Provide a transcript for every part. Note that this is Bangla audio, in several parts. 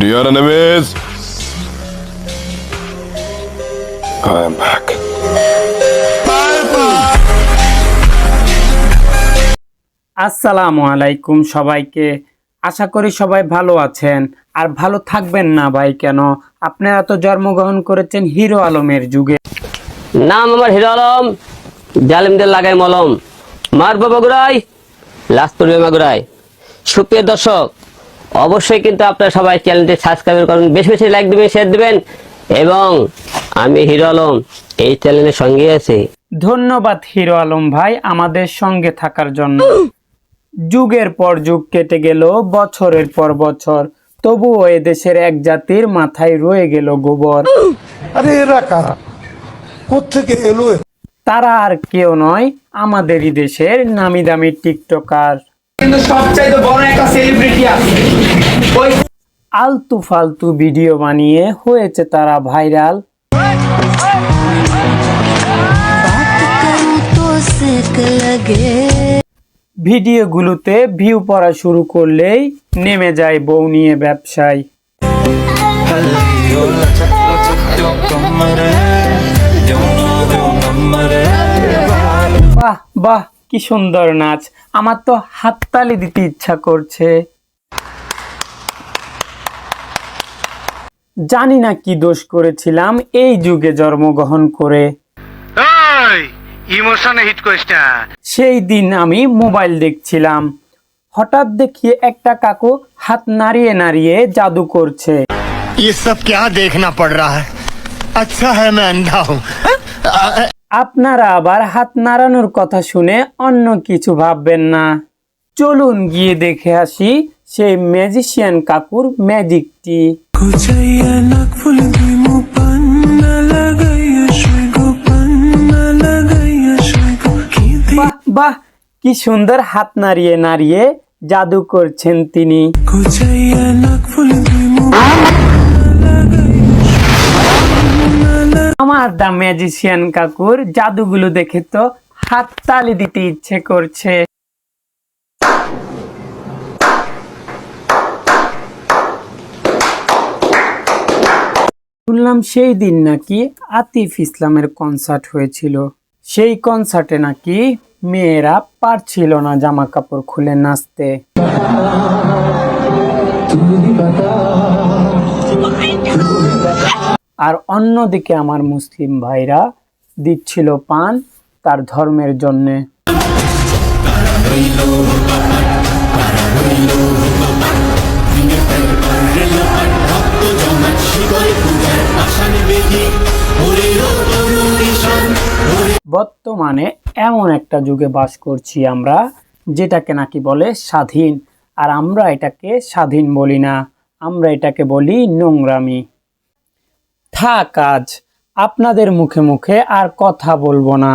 Dear enemies, I am back. আসসালামু আলাইকুম সবাইকে। আশা করি সবাই ভালো আছেন। আর ভালো থাকবেন না ভাই কেন? আপনারা তো জন্মগ্রহণ করেছেন হিরো আলমের যুগে। নাম আমার হিরো আলম। জালিমদের লাগাই মলম। মারবো বগুড়াই লাস্ট করবে মাগুরাই সুপ্রিয় দর্শক অবশ্যই কিন্তু আপনারা সবাই চ্যানেলটি সাবস্ক্রাইব করুন বেশি বেশি লাইক দিবেন শেয়ার দিবেন। এবং আমি হিরো আলম এই চ্যানেলের সঙ্গে আছি। ধন্যবাদ হিরো আলম ভাই আমাদের সঙ্গে থাকার জন্য। যুগের পর যুগ কেটে গেল বছরের পর বছর। তবুও দেশের এক জাতির মাথায় রয়ে গেল গোবর। আরে এরা কারা? কোথেকে এলো তারা আর কেউ নয় আমাদেরই দেশের নামি দামি টিকটকার। কিন্তু সবচাইতে বড় একটা সেলিব্রিটি আছে। আলতু ফালতু ভিডিও বানিয়ে হয়েছে তারা ভাইরাল। ভিডিও গুলোতে ভিউ পড়া শুরু করলেই নেমে যায় বউ নিয়ে ব্যবসায়। বাহ বাহ, কি সুন্দর নাচ। আমার তো হাততালি দিতে ইচ্ছা করছে। জানি না কি দোষ করেছিলাম এই যুগে জন্মগ্রহণ করে ইমোশনে হিট করিস না সেই দিন আমি মোবাইল দেখছিলাম হঠাৎ দেখি একটা কাকু হাত নাড়িয়ে নাড়িয়ে জাদু করছে ये सब क्या देखना पड़ रहा है अच्छा है मैं अंधा हूँ আপনারা আবার হাত নাড়ানোর কথা শুনে অন্য কিছু ভাববেন না চলুন গিয়ে দেখে আসি সেই ম্যাজিশিয়ান কাকুর ম্যাজিকটি বাহ বাহ কি সুন্দর হাত নাড়িয়ে নাড়িয়ে জাদু করছেন তিনি আমার দা ম্যাজিশিয়ান কাকুর জাদুগুলো দেখে তো হাত তালি দিতে ইচ্ছে করছে। শুনলাম সেই দিন নাকি আতিফ ইসলামের কনসার্ট হয়েছিল। সেই কনসার্টে নাকি মেয়েরা পারছিল না জামা কাপড় খুলে নাচতে। আর অন্যদিকে আমার মুসলিম ভাইরা দিচ্ছিল পান তার ধর্মের জন্যে। বর্তমানে এমন একটা যুগে বাস করছি আমরা যেটাকে নাকি বলে স্বাধীন। আর আমরা এটাকে স্বাধীন বলি না আমরা এটাকে বলি নোংরামি। থাক আজ আপনাদের মুখে মুখে আর কথা বলব না।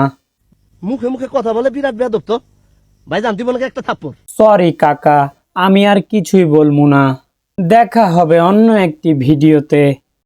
মুখে মুখে কথা বলে বিরাট বেয়াদব তো। ভাই জানতি মনে একটা থাপ্পড়। সরি কাকা আমি আর কিছুই বলব না। দেখা হবে অন্য একটি ভিডিওতে।